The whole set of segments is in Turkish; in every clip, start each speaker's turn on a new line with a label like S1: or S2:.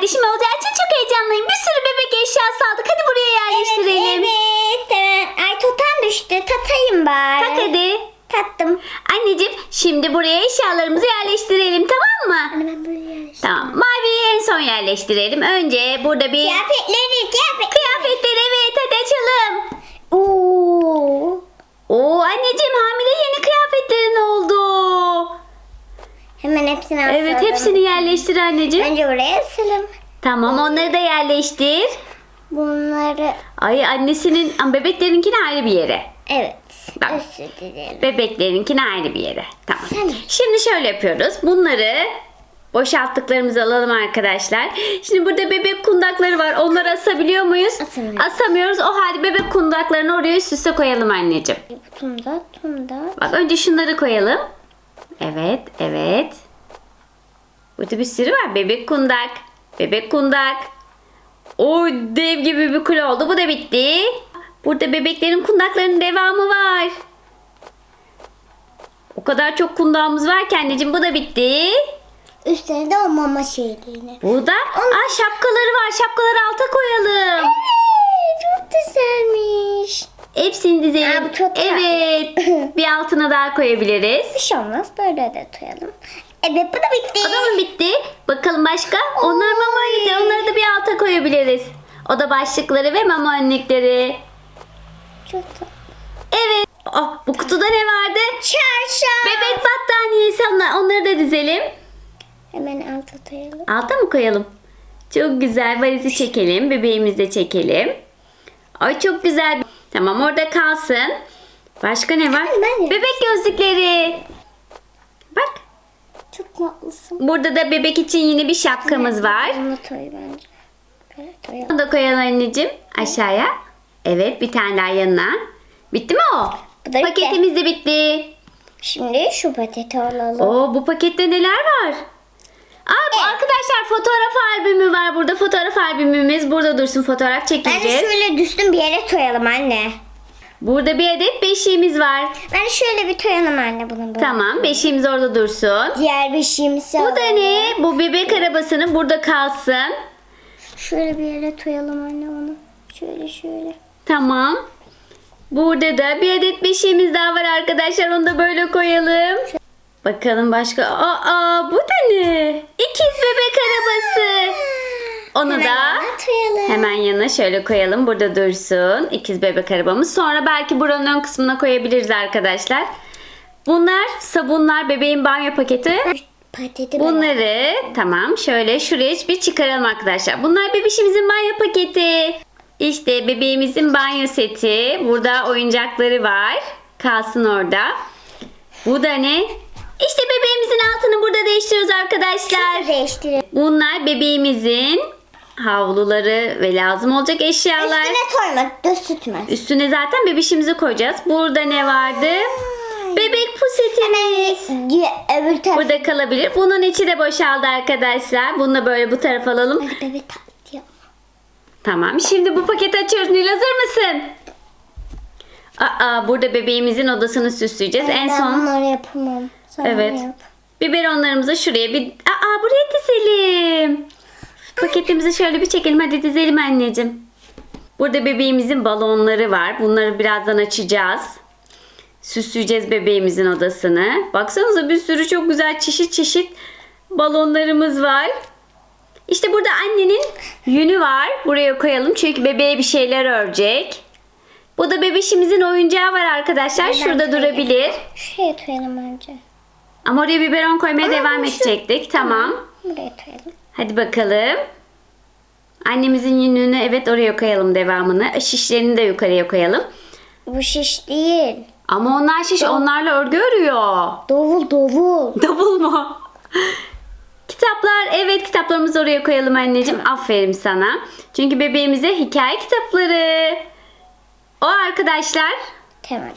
S1: kardeşim olacağı için çok heyecanlıyım. Bir sürü bebek eşyası aldık. Hadi buraya yerleştirelim.
S2: Evet, evet. Ay totem düştü. Tatayım bari.
S1: Tak hadi.
S2: Tattım.
S1: Anneciğim şimdi buraya eşyalarımızı yerleştirelim tamam mı?
S2: Anne ben böyle yerleştireyim.
S1: Tamam. Maviyi en son yerleştirelim. Önce burada bir
S2: Kıyafetleri, kıyafet.
S1: kıyafetleri evet hadi açalım.
S2: Oo.
S1: Oo anneciğim hamile yeni kıyafetlerin oldu.
S2: Hemen hepsini asalım.
S1: Evet hepsini yerleştir anneciğim.
S2: Önce buraya asalım.
S1: Tamam onları da yerleştir.
S2: Bunları
S1: Ay annesinin bebeklerinkini ayrı bir yere.
S2: evet.
S1: Bak.
S2: Özür dilerim.
S1: Bebeklerinkini ayrı bir yere. Tamam.
S2: Sen-
S1: Şimdi şöyle yapıyoruz. Bunları boşalttıklarımızı alalım arkadaşlar. Şimdi burada bebek kundakları var. Onları asabiliyor muyuz?
S2: Asamıyoruz.
S1: Asamıyoruz. O halde bebek kundaklarını oraya üst üste koyalım anneciğim.
S2: Tunda, tunda.
S1: Bak önce şunları koyalım. Evet, evet. Burada bir sürü var. Bebek kundak. Bebek kundak. O dev gibi bir kule oldu. Bu da bitti. Burada bebeklerin kundaklarının devamı var. O kadar çok kundağımız var ki anneciğim bu da bitti.
S2: Üstüne de o mama şeyliğini.
S1: Burada aa, şapkaları var. Şapkaları alta koyalım.
S2: çok güzelmiş.
S1: Hepsini dizelim.
S2: Aa, çok
S1: evet. Bir altına daha koyabiliriz.
S2: Bir şey olmaz. Böyle de koyalım. Evet bu da bitti.
S1: O da mı bitti? Bakalım başka? Onlar mama önlükleri. Onları da bir alta koyabiliriz. O da başlıkları ve mama önlükleri.
S2: Çok tatlı.
S1: Evet. Oh, bu kutuda ne vardı?
S2: Çarşaf.
S1: Bebek battaniyesi. Onlar, onları da dizelim.
S2: Hemen alta koyalım.
S1: Alta mı koyalım? Çok güzel. Valizi çekelim. Bebeğimizi de çekelim. Ay çok güzel. Tamam orada kalsın. Başka ne var? Bebek gözlükleri.
S2: Tatlısın.
S1: Burada da bebek için yine bir şapkamız var.
S2: Bunu koy bence.
S1: Onu da koyalım anneciğim aşağıya. Evet bir tane daha yanına. Bitti mi o?
S2: Bu da bitti.
S1: Paketimiz de bitti.
S2: Şimdi şu pateti alalım.
S1: Oo bu pakette neler var? Aa bu arkadaşlar fotoğraf albümü var burada. Fotoğraf albümümüz burada dursun fotoğraf
S2: Bence
S1: çekeceğiz.
S2: şöyle düzgün bir yere koyalım anne.
S1: Burada bir adet beşiğimiz var.
S2: Ben şöyle bir koyalım anne bunu böyle.
S1: Tamam beşiğimiz orada dursun.
S2: Diğer beşiğimizi
S1: Bu da ne? Bu bebek arabasının burada kalsın.
S2: Şöyle bir yere koyalım anne onu. Şöyle şöyle.
S1: Tamam. Burada da bir adet beşiğimiz daha var arkadaşlar. Onu da böyle koyalım. Bakalım başka. Aa bu da ne? İkiz bebek arabası. Onu
S2: Hemen
S1: da
S2: koyalım.
S1: hemen yanına şöyle koyalım. Burada dursun. İkiz bebek arabamız. Sonra belki buranın ön kısmına koyabiliriz arkadaşlar. Bunlar sabunlar, bebeğin banyo paketi.
S2: Pateti
S1: Bunları tamam şöyle şuraya bir çıkaralım arkadaşlar. Bunlar bebişimizin banyo paketi. İşte bebeğimizin banyo seti. Burada oyuncakları var. Kalsın orada. Bu da ne? İşte bebeğimizin altını burada değiştiriyoruz arkadaşlar.
S2: değiştirelim.
S1: Bunlar bebeğimizin havluları ve lazım olacak eşyalar.
S2: Üstüne koyma. Düz tutma.
S1: Üstüne zaten bebişimizi koyacağız. Burada ne vardı? Bebek pusetimiz.
S2: Öbür taraf.
S1: Burada kalabilir. Bunun içi de boşaldı arkadaşlar. Bunu da böyle bu tarafa alalım.
S2: Bebek.
S1: Tamam. Şimdi bu paketi açıyoruz. Nil hazır mısın? Aa, burada bebeğimizin odasını süsleyeceğiz. en
S2: Ben
S1: son
S2: bunları yapamam. Sen
S1: Evet.
S2: yap.
S1: biberonlarımızı şuraya bir... Aa, buraya dizelim. Paketimizi şöyle bir çekelim. Hadi dizelim anneciğim. Burada bebeğimizin balonları var. Bunları birazdan açacağız. Süsleyeceğiz bebeğimizin odasını. Baksanıza bir sürü çok güzel çeşit çeşit balonlarımız var. İşte burada annenin yünü var. Buraya koyalım çünkü bebeğe bir şeyler örecek. Bu da bebişimizin oyuncağı var arkadaşlar.
S2: Ben
S1: Şurada
S2: koyayım.
S1: durabilir.
S2: Şuraya koyalım önce.
S1: Ama oraya biberon koymaya
S2: Ama
S1: devam
S2: şu-
S1: edecektik. Tamam.
S2: Buraya koyalım.
S1: Hadi bakalım. Annemizin yününü evet oraya koyalım devamını. Şişlerini de yukarıya koyalım.
S2: Bu şiş değil.
S1: Ama onlar şiş onlarla örgü örüyor.
S2: Davul davul.
S1: Davul mu? Kitaplar evet kitaplarımızı oraya koyalım anneciğim. Aferin sana. Çünkü bebeğimize hikaye kitapları. O arkadaşlar
S2: Tamam.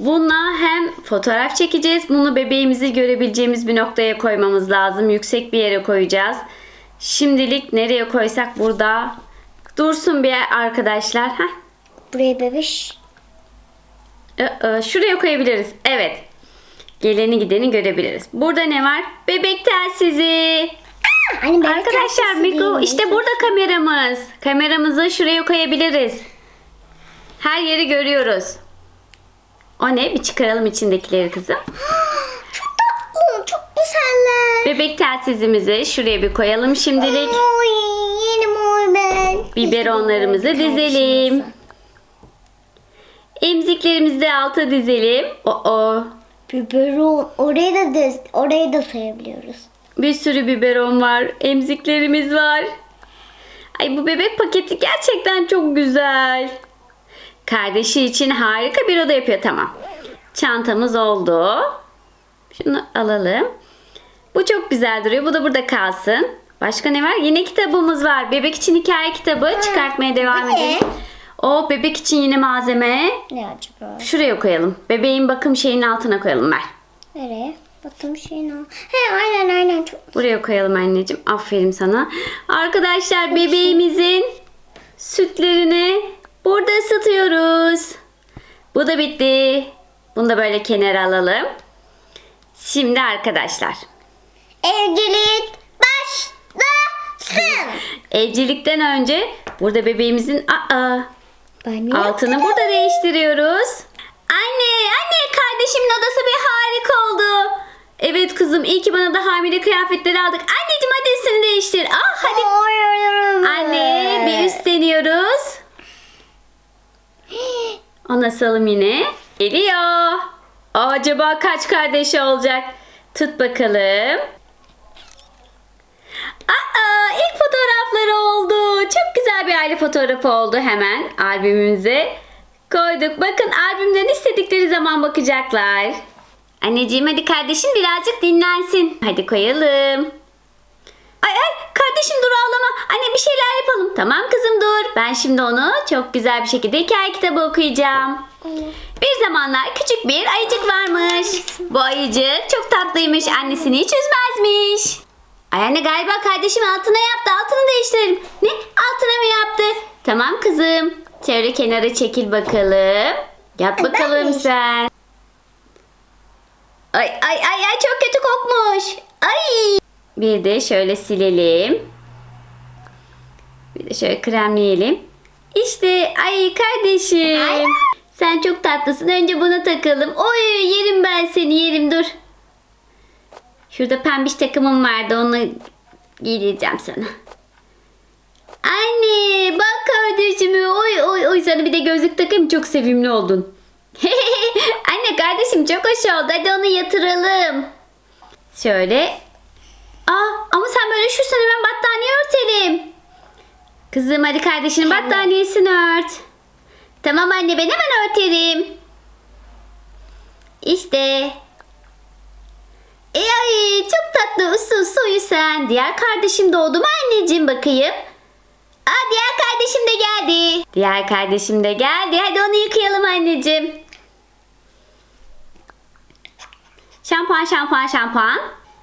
S1: Bununla hem fotoğraf çekeceğiz. Bunu bebeğimizi görebileceğimiz bir noktaya koymamız lazım. Yüksek bir yere koyacağız. Şimdilik nereye koysak burada dursun bir arkadaşlar. Heh.
S2: Buraya bebiş.
S1: Şuraya koyabiliriz. Evet. Geleni gideni görebiliriz. Burada ne var? Bebek telsizi.
S2: Anne bebek
S1: Arkadaşlar mikro işte burada kameramız. Kameramızı şuraya koyabiliriz. Her yeri görüyoruz. O ne? Bir çıkaralım içindekileri kızım.
S2: Çok tatlı, çok güzeller.
S1: Bebek telsizimizi şuraya bir koyalım şimdilik.
S2: Oy, yeni oy ben.
S1: Biberonlarımızı dizelim. Emziklerimizi de alta dizelim. Oo.
S2: Biberon orayı da düz, orayı da sayabiliyoruz.
S1: Bir sürü biberon var. Emziklerimiz var. Ay bu bebek paketi gerçekten çok güzel. Kardeşi için harika bir oda yapıyor. Tamam. Çantamız oldu. Şunu alalım. Bu çok güzel duruyor. Bu da burada kalsın. Başka ne var? Yine kitabımız var. Bebek için hikaye kitabı. Çıkartmaya devam edelim. O bebek için yine malzeme.
S2: Ne acaba?
S1: Şuraya koyalım. Bebeğin bakım şeyinin altına koyalım ver.
S2: Nereye? Bakın şeyin. He aynen aynen çok.
S1: Buraya koyalım anneciğim. Aferin sana. Arkadaşlar bebeğimizin sütlerini burada ısıtıyoruz. Bu da bitti. Bunu da böyle kenara alalım. Şimdi arkadaşlar.
S2: Evcilik başlasın.
S1: Evcilikten önce burada bebeğimizin aa, altını burada değiştiriyoruz. Anne, anne kardeşimin odası bir harika oldu. Evet kızım iyi ki bana da hamile kıyafetleri aldık. Anneciğim hadi üstünü değiştir. Ah hadi Anne bir üst nasıl yine? Geliyor. Acaba kaç kardeşi olacak? Tut bakalım. Aa, ilk fotoğrafları oldu. Çok güzel bir aile fotoğrafı oldu hemen albümümüze. Koyduk. Bakın albümden istedikleri zaman bakacaklar. Anneciğim hadi kardeşim birazcık dinlensin. Hadi koyalım. Ay ay kardeşim dur ağlama. Anne bir şeyler yapalım. Tamam kızım dur. Ben şimdi onu çok güzel bir şekilde hikaye kitabı okuyacağım. Bir zamanlar küçük bir ayıcık varmış. Bu ayıcık çok tatlıymış. Annesini hiç üzmezmiş. Ay anne galiba kardeşim altına yaptı. Altını değiştirelim. Ne? Altına mı yaptı? Tamam kızım. Şöyle kenara çekil bakalım. Yap bakalım sen. Ay ay ay ay çok kötü kokmuş. Ay. Bir de şöyle silelim. Bir de şöyle kremleyelim. İşte ay kardeşim.
S2: Ay.
S1: Sen çok tatlısın. Önce bunu takalım. Oy yerim ben seni yerim dur. Şurada pembiş takımım vardı. Onu giydireceğim sana. Anne bak kardeşimi. Oy oy oy sana bir de gözlük takayım. Çok sevimli oldun. Anne kardeşim çok hoş oldu. Hadi onu yatıralım. Şöyle. Aa ama sen böyle üşürsen hemen battaniye örtelim. Kızım hadi kardeşinin battaniyesini ört. Tamam anne ben hemen örterim. İşte. E ay çok tatlı usul suyu sen. Diğer kardeşim doğdu mu anneciğim bakayım. Aa diğer kardeşim de geldi. Diğer kardeşim de geldi. Hadi onu yıkayalım anneciğim. Şampuan şampuan şampuan.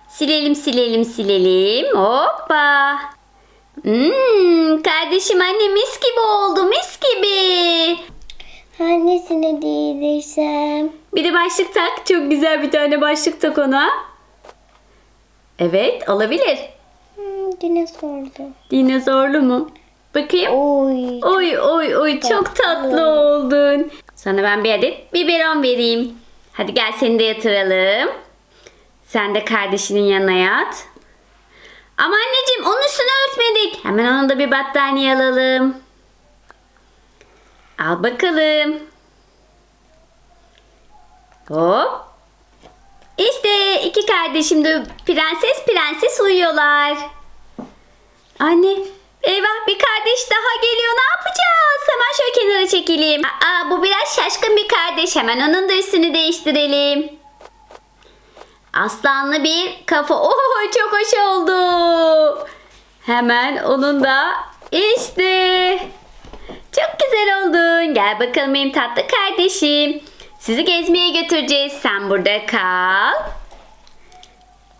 S1: Silelim silelim silelim. Hoppa. Hmm, kardeşim anne mis gibi oldu mis gibi.
S2: Annesine değdirsem.
S1: Bir de başlık tak. Çok güzel bir tane başlık tak ona. Evet olabilir.
S2: Hmm, dinosordu.
S1: Dinozorlu mu? Bakayım.
S2: Oy.
S1: Oy oy oy çok tatlı oldun. Sana ben bir adet biberon vereyim. Hadi gel seni de yatıralım. Sen de kardeşinin yanına yat. Ama anneciğim onun üstünü örtmedik. Hemen ona da bir battaniye alalım. Al bakalım. Hop. İşte iki kardeşim de prenses prenses uyuyorlar. Anne, eyvah bir kardeş daha geliyor. Ne yapacağız? Hemen şöyle kenara çekileyim. Aa, bu biraz şaşkın bir kardeş. Hemen onun da üstünü değiştirelim. Aslanlı bir kafa. Oo, çok hoş oldu. Hemen onun da işte. Çok güzel oldun. Gel bakalım benim tatlı kardeşim. Sizi gezmeye götüreceğiz. Sen burada kal.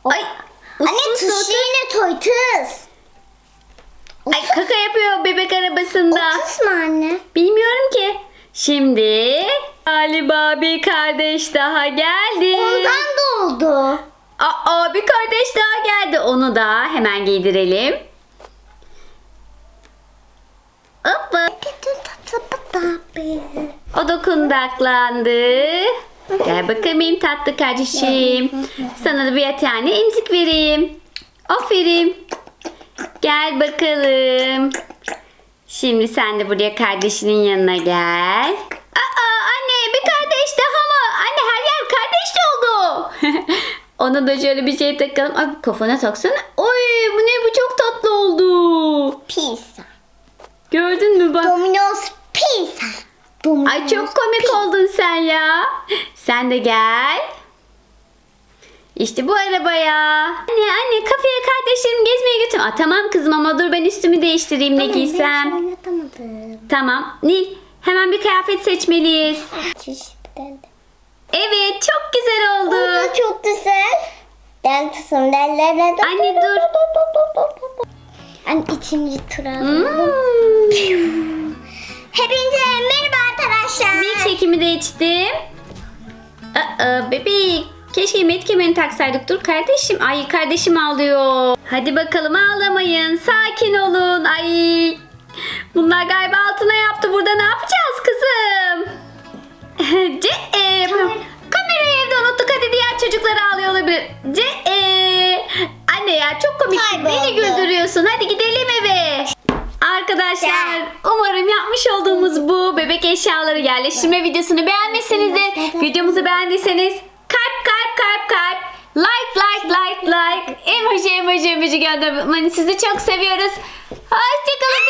S1: Ay.
S2: Anne
S1: uslu
S2: tuz
S1: uslu-
S2: yine toy tuz.
S1: Ay kaka yapıyor bebek arabasında.
S2: Tuz mu anne?
S1: Bilmiyorum ki. Şimdi galiba bir kardeş daha geldi.
S2: Ondan da oldu.
S1: Aa bir kardeş daha geldi. Onu da hemen giydirelim. Hoppa. O da kundaklandı. Gel bakalım tatlı kardeşim. Sana da bir tane emzik vereyim. Aferin. Gel bakalım. Şimdi sen de buraya kardeşinin yanına gel. Aa anne bir kardeş daha mı? Anne her yer kardeş oldu. Ona da şöyle bir şey takalım. Ay kafana taksana. Oy bu ne bu çok tatlı oldu.
S2: Pizza.
S1: Gördün mü bak.
S2: Domino's pizza. Domino's
S1: Ay çok komik oldun sen ya. Sen de gel. İşte bu arabaya. Anne anne kafeye kardeşlerim gezmeye götür. Aa, tamam kızım ama dur ben üstümü değiştireyim ne giysem. Tamam. Nil hemen bir kıyafet seçmeliyiz.
S2: De.
S1: Evet çok güzel oldu.
S2: Bu da çok güzel. Ben kızım derler.
S1: Anne dur.
S2: Anne ikinci tur alalım.
S1: Hmm.
S2: Hepinize merhaba arkadaşlar.
S1: Bir çekimi de içtim. Aa, bebek. Keşke met kemerini taksaydık. Dur kardeşim. Ay kardeşim ağlıyor. Hadi bakalım ağlamayın. Sakin olun. Ay. Bunlar galiba altına yaptı. Burada ne yapacağız kızım? Ce Kamerayı evde unuttuk. Hadi diğer çocuklar ağlıyor olabilir. Ce Anne ya çok komiksin. Beni
S2: Kayboldu.
S1: güldürüyorsun. Hadi gidelim eve. Arkadaşlar
S2: Gel.
S1: umarım yapmış olduğumuz bu bebek eşyaları yerleştirme videosunu beğenmişsinizdir. Videomuzu beğendiyseniz like like like like emoji emoji emoji göndermeyi sizi çok seviyoruz. Hoşçakalın.